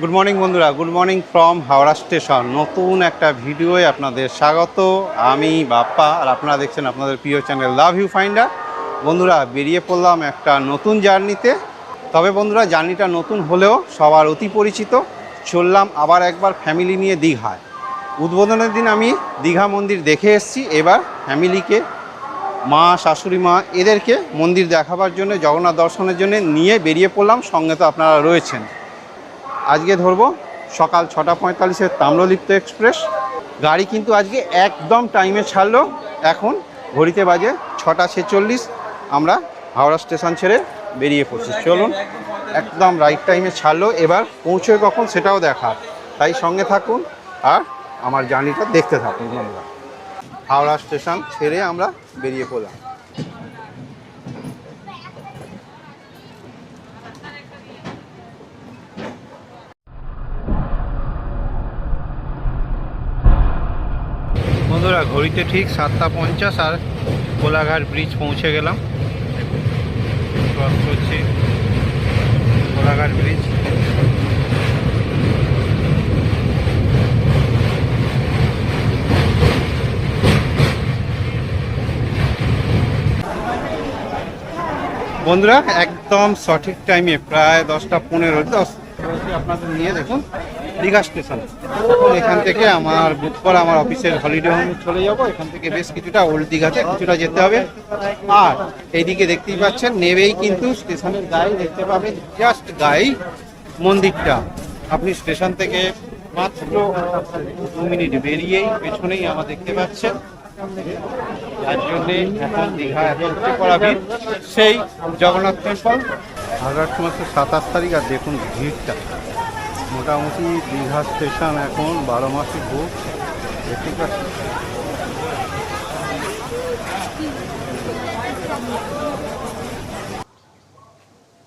Good morning বন্ধুরা। Good morning from Howrah station. নতুন একটা ভিডিওয়ে আপনাদের স্বাগত। আমি বাপ্পা, আর আপনারা দেখছেন আপনাদের প্রিয় চ্যানেল লাভ ইউ ফাইন্ডার। বন্ধুরা, বেরিয়ে পড়লাম একটা নতুন জার্নিতে। তবে বন্ধুরা, জার্নিটা নতুন হলেও সবার অতি পরিচিত। চললাম আবার একবার ফ্যামিলি নিয়ে দীঘায়। উদ্বোধনের দিন আমি দীঘা মন্দির দেখে এসেছি। এবার ফ্যামিলিকে, মা, শাশুড়ি, মা, এদেরকে মন্দির দেখাবার জন্য, জগন্নাথ দর্শনের জন্য নিয়ে বেরিয়ে পড়লাম। সঙ্গে তো আপনারা রয়েছেন। আজকে ধরবো সকাল ছটা পঁয়তাল্লিশের তাম্রলিপ্ত এক্সপ্রেস। গাড়ি কিন্তু আজকে একদম টাইমে ছাড়লো। এখন ঘড়িতে বাজে ছটা ছেচল্লিশ। আমরা হাওড়া স্টেশন ছেড়ে বেরিয়ে পড়ছি। চলুন, একদম রাইট টাইমে ছাড়লো। এবার পৌঁছয় কখন সেটাও দেখার তাই সঙ্গে থাকুন আর আমার জার্নিটা দেখতে থাকুন বন্ধুরা। হাওড়া স্টেশন ছেড়ে আমরা বেরিয়ে পড়লাম। বন্ধুরা ঘড়িতে ঠিক সাতটা পঞ্চাশ আর কোলাঘাট ব্রিজ পৌঁছে গেলাম। ক্রস করছি কোলাঘাট ব্রিজ। বন্ধুরা, একদম সঠিক টাইমে প্রায় দশটা পনেরো, দশ আপনাদের নিয়ে দেখুন। দীঘা স্টেশন। এখন থেকে আমার বুক করা আমার অফিসের হলিডে হোমে চলে যাব। এখান থেকে বেশ কিছুটা ওল্ড দীঘাতে কিছুটা যেতে হবে। আর এইদিকে দেখতেই পাচ্ছেন, নেবেই কিন্তু স্টেশনের গায়ে দেখতে পাবেন জাস্ট গায়ে মন্দিরটা। আপনি স্টেশন থেকে মাত্র দু মিনিট বেরিয়েই পেছনেই আমার দেখতে পাচ্ছেন। যার জন্যে এখন দীঘা এত পড়া ভিড়। সেই জগন্নাথ টেম্পল আগস্ট মাসের সাতাশ তারিখ, আর দেখুন ভিড়টা। মোটামুটি দীঘা স্টেশন এখন, বারো মাসে বুক দেখতেই পাচ্ছি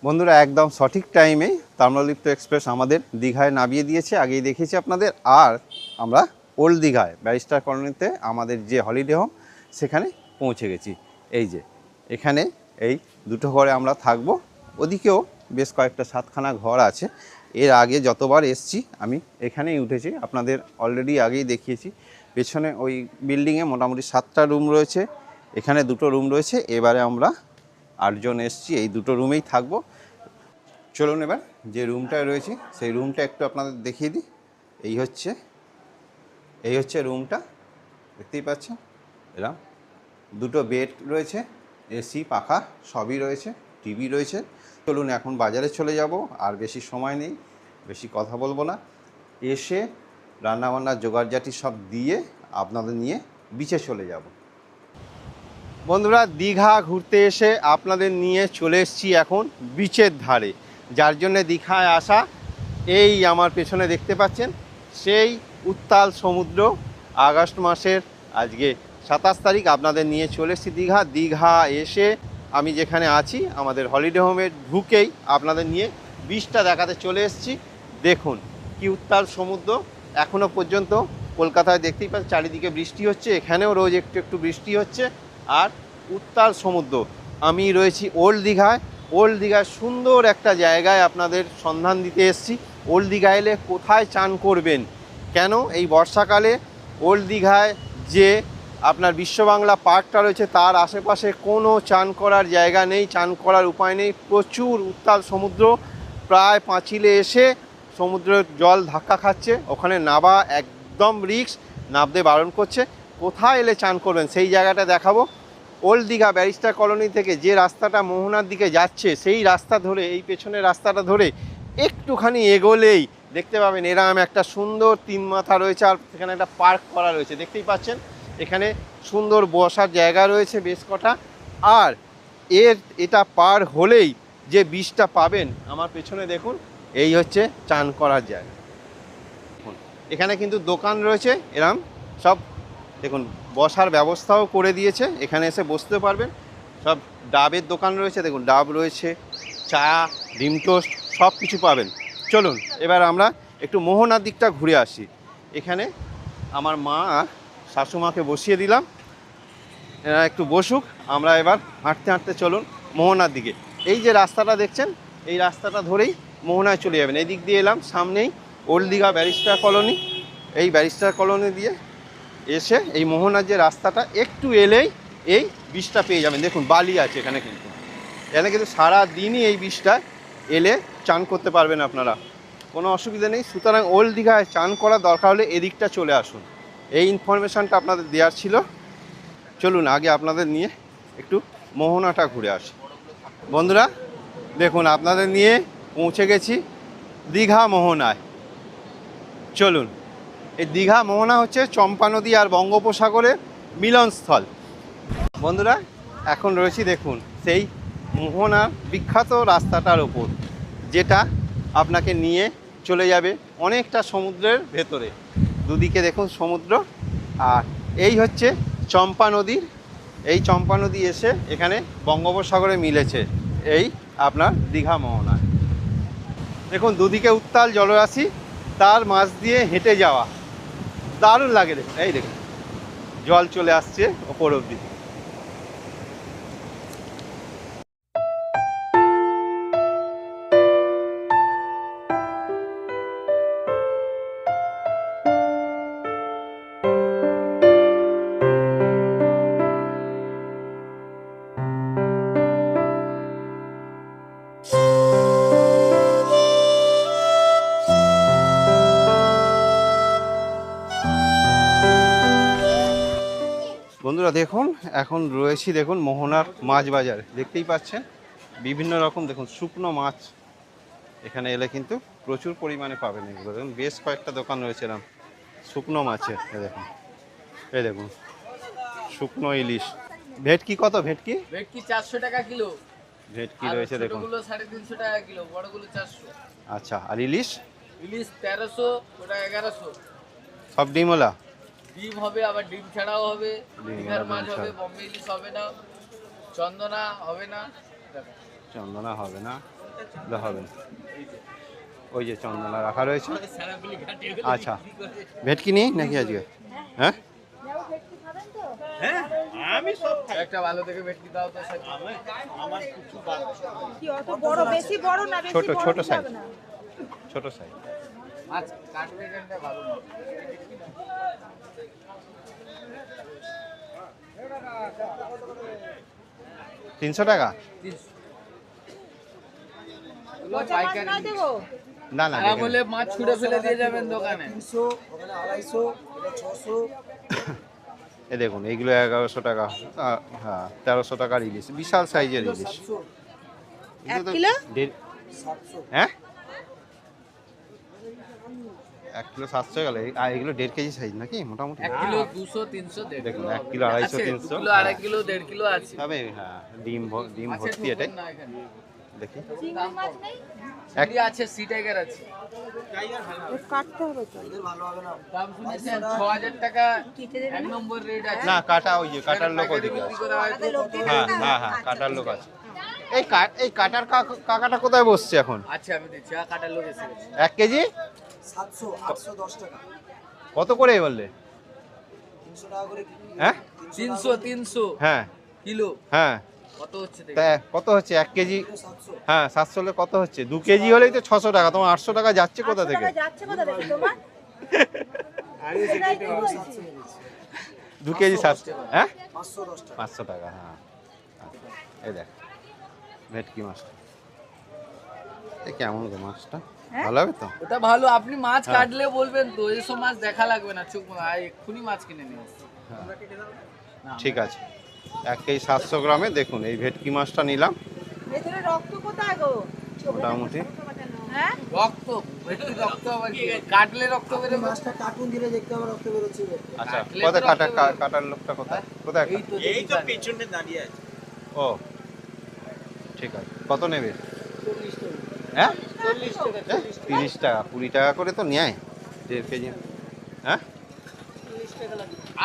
বন্ধুরা, একদম সঠিক টাইমে তাম্রলিপ্ত এক্সপ্রেস আমাদের দীঘায় নামিয়ে দিয়েছে। আগেই দেখিয়েছি আপনাদের। আর আমরা ওল্ড দীঘায়, ব্যারিস্টার কলোনিতে আমাদের যে হলিডে হোম, সেখানে পৌঁছে গেছি। এই যে, এখানে এই দুটো ঘরে আমরা থাকব। ওদিকেও বেশ কয়েকটা সাতখানা ঘর আছে। এর আগে যতবার এসছি, আমি এখানেই উঠেছি। আপনাদের অলরেডি আগেই দেখিয়েছি। পেছনে ওই বিল্ডিংয়ে মোটামুটি সাতটা রুম রয়েছে। এখানে দুটো রুম রয়েছে। এবারে আমরা আটজন এসছি। এই দুটো রুমেই থাকব। চলুন এবার যে রুমটায় রয়েছে, সেই রুমটা একটু আপনাদের দেখিয়ে দিই। এই হচ্ছে এই হচ্ছে রুমটা দেখতেই পাচ্ছেন? এরকম দুটো বেড রয়েছে। এসি পাখা, সবই রয়েছে। টিভি রয়েছে। চলুন এখন বাজারে চলে যাব, আর বেশি সময় নেই, বেশি কথা বলব না। এসে রান্নাবান্নার জোগাড়জাটি সব দিয়ে আপনাদের নিয়ে বিচে চলে যাব। বন্ধুরা, দীঘা ঘুরতে এসে আপনাদের নিয়ে চলে এসেছি এখন বিচের ধারে। যার জন্য দীঘায় আসা, এই আমার পেছনে দেখতে পাচ্ছেন, সেই উত্তাল সমুদ্র, আগস্ট মাসের আজকে সাতাশ তারিখ আপনাদের নিয়ে চলে এসেছি দীঘা। দীঘা এসে আমি যেখানে আছি, আমাদের হলিডে হোমে ঢুকেই আপনাদের নিয়ে বিচটা দেখাতে চলে এসেছি। দেখুন কি উত্তাল সমুদ্র। এখনও পর্যন্ত কলকাতায় দেখতেই পাচ্ছেন, চারিদিকে বৃষ্টি হচ্ছে, এখানেও রোজ একটু একটু বৃষ্টি হচ্ছে। আর উত্তাল সমুদ্র, আমি রয়েছি ওল্ড দীঘায়। ওল্ড দীঘায় সুন্দর একটা জায়গায় আপনাদের সন্ধান দিতে এসেছি। ওল্ড দীঘা এলে কোথায় চান করবেন? কেন? এই বর্ষাকালে ওল্ড দীঘায় যে আপনার বিশ্ববাংলা পার্কটা রয়েছে, তার আশেপাশে কোনো চান করার জায়গা নেই, চান করার উপায় নেই। প্রচুর উত্তাল সমুদ্র, প্রায় পাঁচিলে এসে সমুদ্রের জল ধাক্কা খাচ্ছে, ওখানে নাবা একদম রিক্স, নাবতে বারণ করছে। কোথায় এলে চান করবেন? সেই জায়গাটা দেখাবো। ওল্ড দীঘা ব্যারিস্টার কলোনি থেকে যে রাস্তাটা মোহনার দিকে যাচ্ছে, সেই রাস্তা ধরে, এই পেছনের রাস্তাটা ধরে একটুখানি এগোলেই দেখতে পাবেন এরম একটা সুন্দর তিন মাথা রয়েছে, আর সেখানে একটা পার্ক করা রয়েছে। দেখতেই পাচ্ছেন? এখানে সুন্দর বসার জায়গা রয়েছে বেশ কটা। আর এর, এটা পার হলেই যে বীজটা পাবেন, আমার পেছনে দেখুন, এই হচ্ছে চান করার জায়গা। এখানে কিন্তু দোকান রয়েছে, এরম সব, দেখুন, বসার ব্যবস্থাও করে দিয়েছে, এখানে এসে বসতে পারবেন। সব ডাবের দোকান রয়েছে, দেখুন, ডাব রয়েছে, চা, ডিম টোস্ট, সব কিছু পাবেন। চলুন, এবার আমরা একটু মোহনার দিকটা ঘুরে আসি। এখানে আমার মা শাশুমাকে বসিয়ে দিলাম। এরা একটু বসুক, আমরা এবার হাঁটতে হাঁটতে চলুন মোহনার দিকে। এই যে রাস্তাটা দেখছেন, এই রাস্তাটা ধরেই মোহনায় চলে যাবেন। এই দিক দিয়ে এলাম, সামনেই ওল্ড দীঘা ব্যারিস্টার কলোনি। এই ব্যারিস্টার কলোনি দিয়ে এসে এই মোহনার যে রাস্তাটা, একটু এলেই এই বীজটা পেয়ে যাবেন। দেখুন, বালি আছে এখানে কিন্তু। এখানে কিন্তু সারা দিনই এই বীজটা এলে চান করতে পারবেন আপনারা। কোনো অসুবিধা নেই। সুতরাং ওল্ড দীঘায় চান করার দরকার হলে এদিকটা চলে আসুন। এই ইনফরমেশনটা আপনাদের দেওয়ার ছিল। চলুন আগে আপনাদের নিয়ে একটু মোহনাটা ঘুরে আসি। বন্ধুরা, দেখুন, আপনাদের নিয়ে পৌঁছে গেছি দীঘা মোহনায়। চলুন, এই দীঘা মোহনা হচ্ছে চম্পা নদী আর বঙ্গোপসাগরের মিলনস্থল। বন্ধুরা, এখন রয়েছি দেখুন, সেই মোহনার বিখ্যাত রাস্তাটার ওপর, যেটা আপনাকে নিয়ে চলে যাবে অনেকটা সমুদ্রের ভেতরে। দুদিকে দেখুন সমুদ্র, আর এই হচ্ছে চম্পা নদীর, এই চম্পা নদী এসে এখানে বঙ্গোপসাগরে মিলেছে, এই আপনার দীঘা মোহনা। দেখুন দুদিকে উত্তাল জলরাশি, তার মাছ দিয়ে হেঁটে যাওয়া, দারুণ লাগে দেখুন, এই দেখুন, জল চলে আসছে ওপর অব্দি দেখুন এখন রয়েছি দেখুন মোহনার মাছ বাজার। দেখতেই পাচ্ছেন বিভিন্ন রকম দেখুন শুকনো মাছ এখানে এলে কিন্তু প্রচুর পরিমাণে পাবেন এগুলো। দেখুন বেশ কয়েকটা দোকান রয়েছে এরকম শুকনো মাছের এই দেখুন এ দেখুন শুকনো ইলিশ। ভেটকি কত ভেটকি? ভেটকি চারশো টাকা কিলো। ভেটকি রয়েছে দেখুন। সাড়ে তিনশো টাকা কিলো বড়গুলো চারশো। আচ্ছা আর ইলিশ? ইলিশ তেরোশো ওটা এগারোশো। সব ডিমওলা ডিম হবে আবার ডিম ছাড়াও হবে। ডিম দীঘার আর ডিম মাছ হবে বম্বে ইলিশ হবে না চন্দনা হবে না। চন্দনা হবে না হবে না। ওই যে চন্দনা রাখা রয়েছে। আচ্ছা। ভেটকি নেই নাকি আজকে? হ্যাঁ? একটা ভালো দেখে ভেটকি দাও তো স্যার কি অত বড় বেশি বড় না বেশি ছোট ছোট সাইজ ছোট সাইজ ভালো না তিনশো টাকা? তিনশো না না বলে মাছ ছুঁড়ে ফেলে দিয়ে যাবেন দোকানে। এ দেখুন এইগুলো এগারোশো টাকা হ্যাঁ তেরোশো টাকার ইলিশ বিশাল সাইজের ইলিশ হ্যাঁ? এক কিলো সাতশো গেল। আর এগুলো দেড় কেজি সাইজ নাকি? মোটামুটি। এক কিলো দুশো তিনশো দেখুন, এক কিলো, আড়াইশো, তিনশো। কিলো আড়াই কিলো দেড় কিলো আছে। তবে হ্যাঁ ডিম ডিম আছে ভর্তি এটাই। দেখি। এক আছে সি টাইগার আছে। কাটতে হবে তো। দাম শুনেছেন ছ হাজার টাকা এক নম্বর রেট আছে। না কাটা ওই যে কাটার লোক ওদিকে আছে। হয়। হ্যাঁ হ্যাঁ হ্যাঁ কাটার লোক আছে। এই কাট এই কাটার কাক- কাকাটা কোথায় বসছে এখন? আচ্ছা আমি দিচ্ছি কাটার লোক এসে গেছে। এক কেজি? সাতশো আটশো দশ টাকা। কত করে বললে তিনশো টাকা করে হ্যাঁ? তিনশো তিনশো। হ্যাঁ। কিলো? হ্যাঁ। কত হচ্ছে দেখি? কত হচ্ছে? এক কেজি? হ্যাঁ সাতশো। হলে কত হচ্ছে? দু কেজি হলেই তো ছশো টাকা। তোমার আটশো টাকা যাচ্ছে কোথা থেকে। দু কেজি সাতশো হ্যাঁ? পাঁচশো টাকা হ্যাঁ। আচ্ছা, এই দেখ ভেটকি মাছটা। কেমন গো মাছটা? হ্যাঁ? ভালো হবে তো? ওটা ভালো আপনি মাছ হ্যাঁ। কাটলে বলবেন তো এসব মাছ দেখা লাগবে না চোখ আর এক্ষুনি মাছ কিনে নিয়ে আসছি হ্যাঁ। ঠিক আছে। এক কেজি সাতশো গ্রামে দেখুন এই ভেটকি মাছটা নিলাম। ভেতরে রক্ত কোথায় গো? মোটামুটি। হ্যাঁ? রক্ত রক্ত কাটলে রক্ত বেরোবে? মাছটা দিলে দেখতে আমার রক্ত বেরোচ্ছে আচ্ছা কোথায় কাটার লোকটা কোথায়? কোথায় এই তো এই দাঁড়িয়ে আছে। ও ঠিক আছে। কত নেবে? হ্যাঁ? তিরিশ টাকা কুড়ি টাকা করে তো নেয় দেড় কেজি। হ্যাঁ?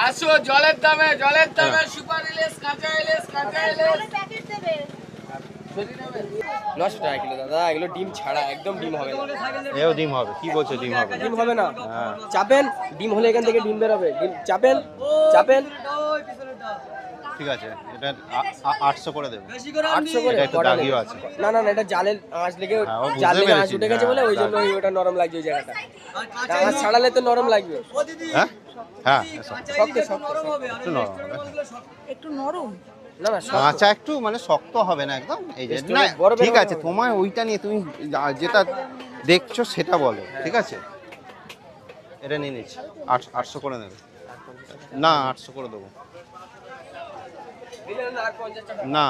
আসো জলের দামে জলের দামে। সুপার ইলিশ কাঁচা ইলিশ কাঁচা ইলিশ। প্যাকেট দেবে। সরি নেবে? নশো টাকা কিলো দাদা এগুলো ডিম ছাড়া একদম ডিম হবে না। এও ডিম হবে কি বলছো ডিম হবে? ডিম হবে না। হ্যাঁ। চাপেন ডিম হলে এখান থেকে ডিম বেরোবে। ডিম চাপেন চাপেন ঠিক আছে এটা আটশো করে দেবো। আটশো করে এটা একটু দাগিও আছে। না না না এটা জালের আঁচ লেগে হ্যাঁ, জাল লেগে আঁচ উঠে গেছে বলে ওই হ্যাঁ, জন্য ওই ওটা নরম লাগছে ওই জায়গাটা। আঁচ ছাড়ালে তো নরম লাগবে। হ্যাঁ? হ্যাঁ শক্ত শক্ত একটু নরম হবে একটু নরম। না না কাঁচা একটু মানে শক্ত হবে না একদম? এই যে না ঠিক আছে। তোমার ওইটা নিয়ে তুমি যেটা দেখছ সেটা বলো ঠিক আছে? এটা নিয়ে নিচ্ছি। আট- আটশো করে নেবে। না আটশো করে দেবো। না।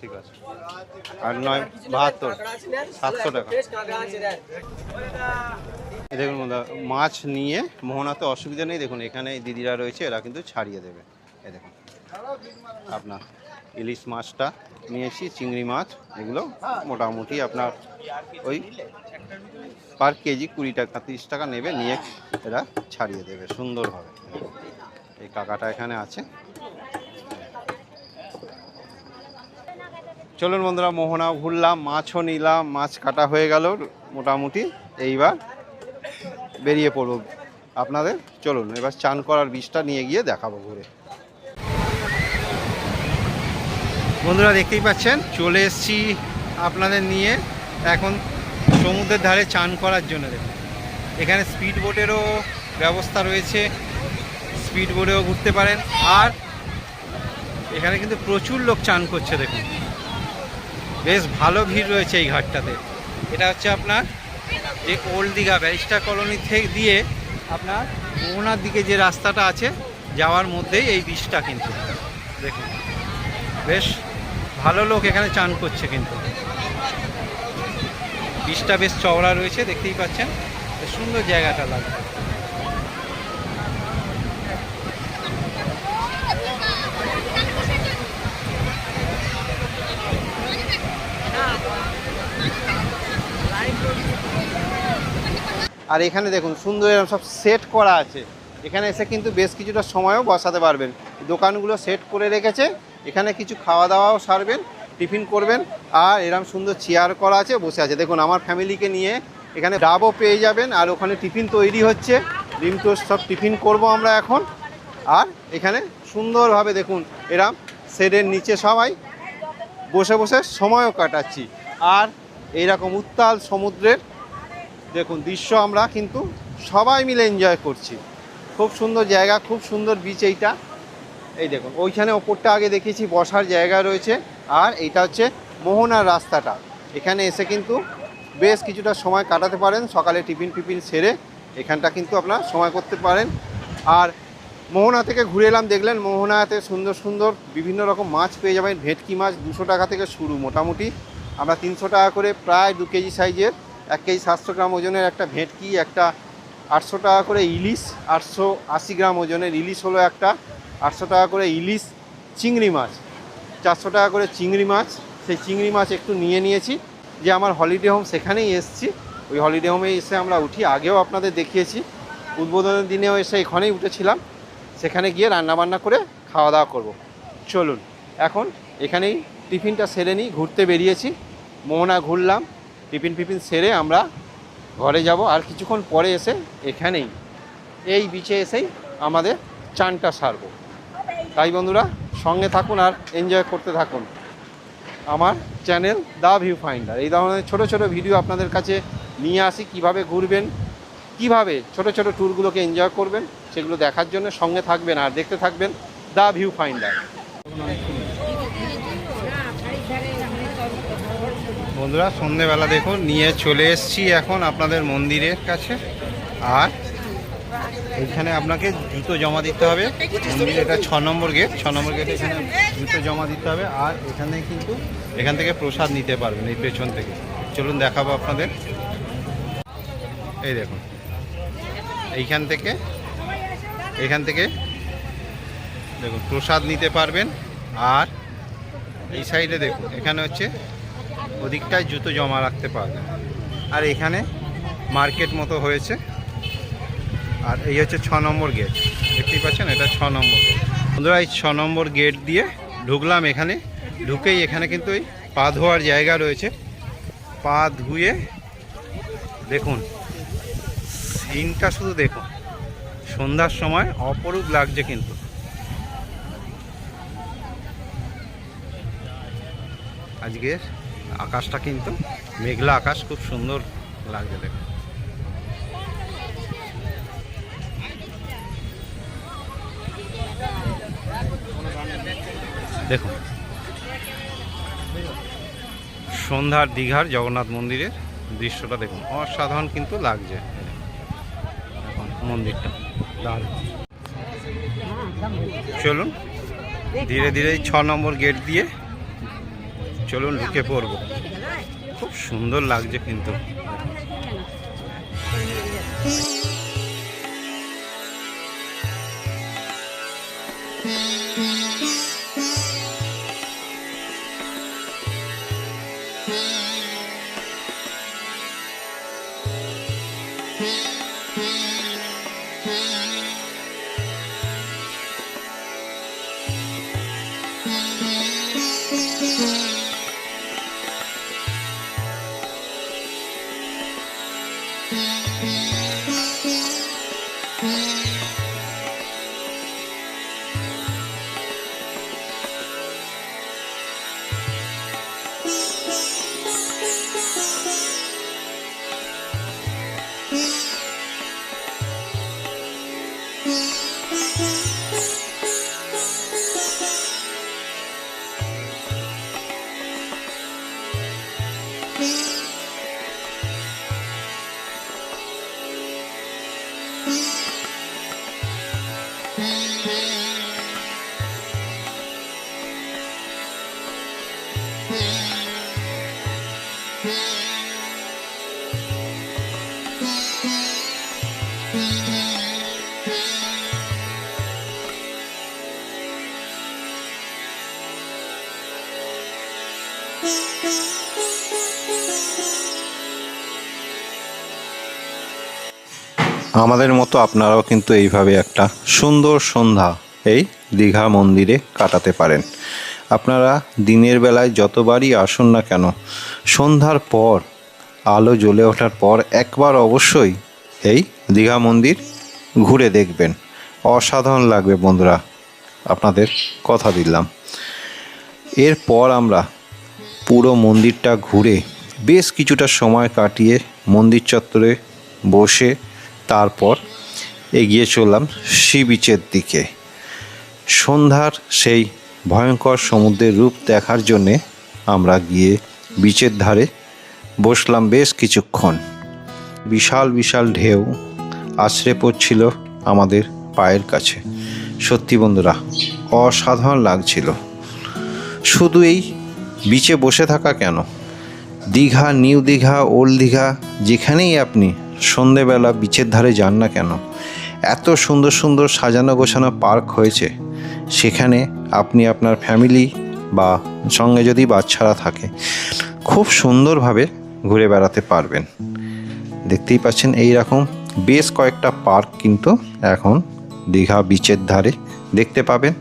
ঠিক আছে। আর নয়, বাহাত্তর? সাতশো টাকা। দেখুন মাছ নিয়ে মোহনাতে অসুবিধা নেই। দেখুন, এখানে দিদিরা রয়েছে, এরা কিন্তু ছাড়িয়ে দেবে। এই দেখুন, আপনার ইলিশ মাছটা। নিয়েছি চিংড়ি মাছ, এগুলো মোটামুটি আপনার ওই পার কেজি কুড়ি টাকা, তিরিশ টাকা নেবে, নিয়ে এরা ছাড়িয়ে দেবে, সুন্দরভাবে। এই কাকাটা এখানে আছে। চলুন বন্ধুরা, মোহনা ঘুরলাম, মাছও নিলাম, মাছ কাটা হয়ে গেল, মোটামুটি এইবার বেরিয়ে পড়ব। আপনাদের, চলুন, এবার চান করার বিষটা নিয়ে গিয়ে দেখাবো ঘুরে। বন্ধুরা দেখতেই পাচ্ছেন, চলে এসছি আপনাদের নিয়ে এখন সমুদ্রের ধারে চান করার জন্য দেখুন। এখানে স্পিড বোটেরও ব্যবস্থা রয়েছে স্পিড বোটেও ঘুরতে পারেন। আর এখানে কিন্তু প্রচুর লোক চান করছে দেখুন। বেশ ভালো ভিড় রয়েছে এই ঘাটটাতে। এটা হচ্ছে আপনার যে ওল্ড দীঘা ব্যারিস্টার কলোনি থেকে দিয়ে আপনার মোহনার দিকে যে রাস্তাটা আছে, যাওয়ার মধ্যেই এই বীজটা কিন্তু। দেখুন। বেশ ভালো লোক এখানে চান করছে কিন্তু। বীজটা বেশ চওড়া রয়েছে, দেখতেই পাচ্ছেন। সুন্দর জায়গাটা লাগে আর এখানে দেখুন, সুন্দর এরকম সব সেট করা আছে। এখানে এসে কিন্তু বেশ কিছুটা সময়ও বসাতে পারবেন। দোকানগুলো সেট করে রেখেছে। এখানে কিছু খাওয়া দাওয়াও সারবেন, টিফিন করবেন, আর এরকম সুন্দর চেয়ার করা আছে, বসে আছে। দেখুন, আমার ফ্যামিলিকে নিয়ে এখানে ডাবও পেয়ে যাবেন, আর ওখানে টিফিন তৈরি হচ্ছে। ডিম টোস্ট সব টিফিন করব আমরা এখন। আর এখানে সুন্দরভাবে দেখুন, এরম শেডের নিচে সবাই বসে বসে সময়ও কাটাচ্ছি। আর এইরকম উত্তাল সমুদ্রের দেখুন দৃশ্য আমরা কিন্তু সবাই মিলে এনজয় করছি। খুব সুন্দর জায়গা, খুব সুন্দর বিচ এইটা। এই দেখুন, ওইখানে ওপরটা আগে দেখেছি বসার জায়গা রয়েছে। আর এইটা হচ্ছে মোহনার রাস্তাটা। এখানে এসে কিন্তু বেশ কিছুটা সময় কাটাতে পারেন, সকালে টিফিন টিফিন সেরে এখানটা কিন্তু আপনার সময় করতে পারেন। আর মোহনা থেকে ঘুরে এলাম, দেখলেন মোহনাতে সুন্দর সুন্দর বিভিন্ন রকম মাছ পেয়ে যাবেন। ভেটকি মাছ দুশো টাকা থেকে শুরু, মোটামুটি। আমরা তিনশো টাকা করে প্রায় দু কেজি সাইজের, এক কেজি সাতশো গ্রাম ওজনের একটা ভেটকি, একটা আটশো টাকা করে ইলিশ, আটশো আশি গ্রাম ওজনের ইলিশ হলো একটা। আটশো টাকা করে ইলিশ চিংড়ি মাছ। চারশো টাকা করে চিংড়ি মাছ। সেই চিংড়ি মাছ একটু নিয়ে নিয়েছি। যে আমার হলিডে হোম সেখানেই এসছি। ওই হলিডে হোমে এসে আমরা উঠি। আগেও আপনাদের দেখিয়েছি। উদ্বোধনের দিনেও এসে এখানেই উঠেছিলাম। সেখানে গিয়ে রান্নাবান্না করে খাওয়া দাওয়া করব। চলুন, এখন এখানেই টিফিনটা সেরে নিই। ঘুরতে বেরিয়েছি। মোহনা ঘুরলাম। টিফিন ফিফিন সেরে আমরা ঘরে যাব। আর কিছুক্ষণ পরে এসে এখানেই, এই বিচে এসেই আমাদের চানটা সারবো। তাই বন্ধুরা, সঙ্গে থাকুন আর এনজয় করতে থাকুন। আমার চ্যানেল দা ভিউ ফাইন্ডার এই ধরনের ছোট ছোট ভিডিও আপনাদের কাছে নিয়ে আসি, কীভাবে ঘুরবেন, কীভাবে ছোট ছোট ট্যুরগুলোকে এনজয় করবেন, সেগুলো দেখার জন্য সঙ্গে থাকবেন আর দেখতে থাকবেন দা ভিউ ফাইন্ডার বন্ধুরা, সন্ধেবেলা দেখুন, নিয়ে চলে এসেছি এখন আপনাদের মন্দিরের কাছে। আর এখানে আপনাকে জুতো জমা দিতে হবে। এটা ছ নম্বর গেট ছ নম্বর গেটে এখানে জুতো জমা দিতে হবে। আর এখানে কিন্তু এখান থেকে প্রসাদ নিতে পারবেন এই পেছন থেকে। চলুন দেখাবো আপনাদের। এই দেখুন। এইখান থেকে, এখান থেকে দেখুন, প্রসাদ নিতে পারবেন। আর এই সাইডে দেখুন, এখানে হচ্ছে ওদিকটায় জুতো জমা রাখতে পারবেন। আর এখানে মার্কেট মতো হয়েছে। আর এই হচ্ছে ছ নম্বর গেট। দেখতেই পাচ্ছেন, এটা ছ নম্বর গেট। বন্ধুরা, এই ছ নম্বর গেট দিয়ে ঢুকলাম এখানে। ঢুকেই এখানে কিন্তু এই পা ধোয়ার জায়গা রয়েছে। পা ধুয়ে দেখুন দিনটা শুধু দেখুন। সন্ধ্যার সময় অপরূপ লাগছে কিন্তু। আজকের আকাশটা কিন্তু মেঘলা আকাশ, খুব সুন্দর লাগছে দেখুন। দেখুন। সন্ধ্যার দীঘার জগন্নাথ মন্দিরের দৃশ্যটা দেখুন। অসাধারণ কিন্তু লাগছে। এখন মন্দিরটা চলুন, ধীরে ধীরে ছ নম্বর গেট দিয়ে চলুন ঢুকে পড়ব। খুব সুন্দর লাগছে কিন্তু। আমাদের মতো আপনারাও কিন্তু এইভাবে একটা সুন্দর সন্ধ্যা এই দীঘা মন্দিরে কাটাতে পারেন। আপনারা দিনের বেলায় যতবারই আসুন না কেন, সন্ধ্যার পর, আলো জ্বলে ওঠার পর একবার অবশ্যই এই দীঘা মন্দির ঘুরে দেখবেন। অসাধারণ লাগবে বন্ধুরা, আপনাদের কথা দিলাম। এরপর আমরা পুরো মন্দিরটা ঘুরে বেশ কিছুটা সময় কাটিয়ে মন্দির চত্বরে বসে তারপর এগিয়ে চললাম সি বিচের দিকে। সন্ধ্যার সেই ভয়ঙ্কর সমুদ্রের রূপ দেখার জন্যে আমরা গিয়ে বিচের ধারে বসলাম বেশ কিছুক্ষণ। বিশাল বিশাল ঢেউ আছড়ে পড়ছিল আমাদের পায়ের কাছে। সত্যি বন্ধুরা, অসাধারণ লাগছিল। শুধু এই বিচে বসে থাকা কেন? দীঘা, নিউ দীঘা, ওল্ড দীঘা, যেখানেই আপনি সন্ধেবেলা বিচের ধারে যান না কেন? এত সুন্দর সুন্দর সাজানো গোছানো পার্ক হয়েছে। সেখানে আপনি আপনার ফ্যামিলি বা সঙ্গে যদি বাচ্চারা থাকে, খুব সুন্দরভাবে ঘুরে বেড়াতে পারবেন। দেখতেই পাচ্ছেন এই রকম বেশ কয়েকটা পার্ক কিন্তু এখন দীঘা বিচের ধারে দেখতে পাবেন।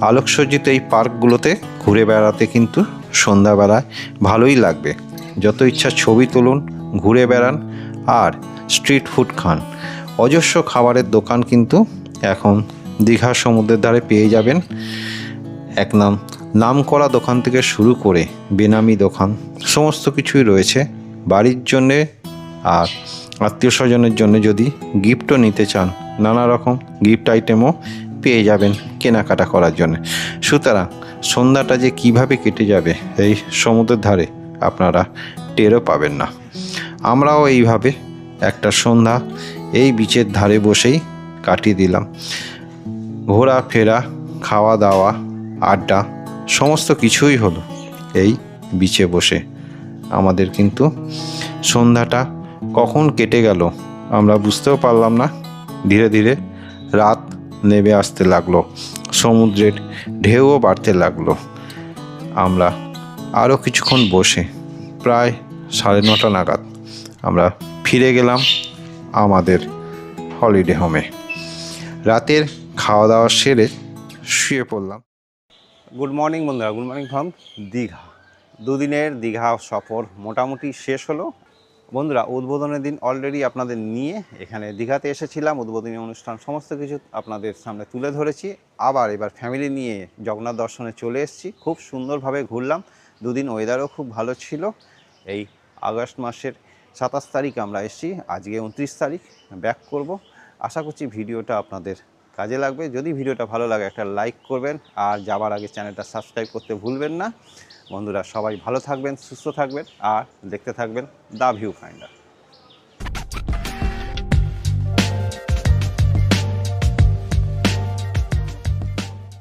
আলোকসজ্জিত এই পার্কগুলোতে ঘুরে বেড়াতে কিন্তু সন্ধ্যাবেলায় ভালোই লাগবে। যত ইচ্ছা ছবি তুলুন, ঘুরে বেড়ান আর স্ট্রিট ফুড খান। অজস্র খাবারের দোকান কিন্তু এখন দীঘা সমুদ্রের ধারে পেয়ে যাবেন। এক নাম নাম করা দোকান থেকে শুরু করে বেনামি দোকান, সমস্ত কিছুই রয়েছে। বাড়ির জন্যে আর আত্মীয় স্বজনের জন্য যদি গিফটও নিতে চান, নানা রকম গিফট আইটেমও পেয়ে যাবেন কেনাকাটা করার জন্য। সুতরাং সন্ধ্যাটা যে কীভাবে কেটে যাবে এই সমুদ্রের ধারে আপনারা টেরও পাবেন না। আমরাও এইভাবে একটা সন্ধ্যা এই বিচের ধারে বসেই কাটিয়ে দিলাম। ঘোরা ফেরা খাওয়া দাওয়া আড্ডা, সমস্ত কিছুই হলো এই বিচে বসে। আমাদের কিন্তু সন্ধ্যাটা কখন কেটে গেল আমরা বুঝতেও পারলাম না। ধীরে ধীরে রাত নেমে আসতে লাগল, সমুদ্রের ঢেউও বাড়তে লাগল। আমরা আরও কিছুক্ষণ বসে, প্রায় সাড়ে নটা নাগাদ আমরা ফিরে গেলাম আমাদের হলিডে হোমে রাতের খাওয়া দাওয়া সেরে শুয়ে পড়লাম। গুড মর্নিং বন্ধুরা। Good morning from Digha. দুদিনের দীঘা সফর মোটামুটি শেষ হলো। বন্ধুরা, উদ্বোধনের দিন অলরেডি আপনাদের নিয়ে এখানে দীঘাতে এসেছিলাম। উদ্বোধনী অনুষ্ঠান সমস্ত কিছু আপনাদের সামনে তুলে ধরেছি। আবার এবার ফ্যামিলি নিয়ে জগন্নাথ দর্শনে চলে এসেছি। খুব সুন্দরভাবে ঘুরলাম। দুদিন ওয়েদারও খুব ভালো ছিল। এই আগস্ট মাসের সাতাশ তারিখ আমরা এসেছি। আজকে উনত্রিশ তারিখ, ব্যাক করব। আশা করছি ভিডিওটা আপনাদের কাজে লাগবে। যদি ভিডিওটা ভালো লাগে, একটা লাইক করবেন। আর যাবার আগে চ্যানেলটা সাবস্ক্রাইব করতে ভুলবেন না। বন্ধুরা, সবাই ভালো থাকবেন, সুস্থ থাকবেন। আর দেখতে থাকবেন দ্য ভিউ ফাইন্ডার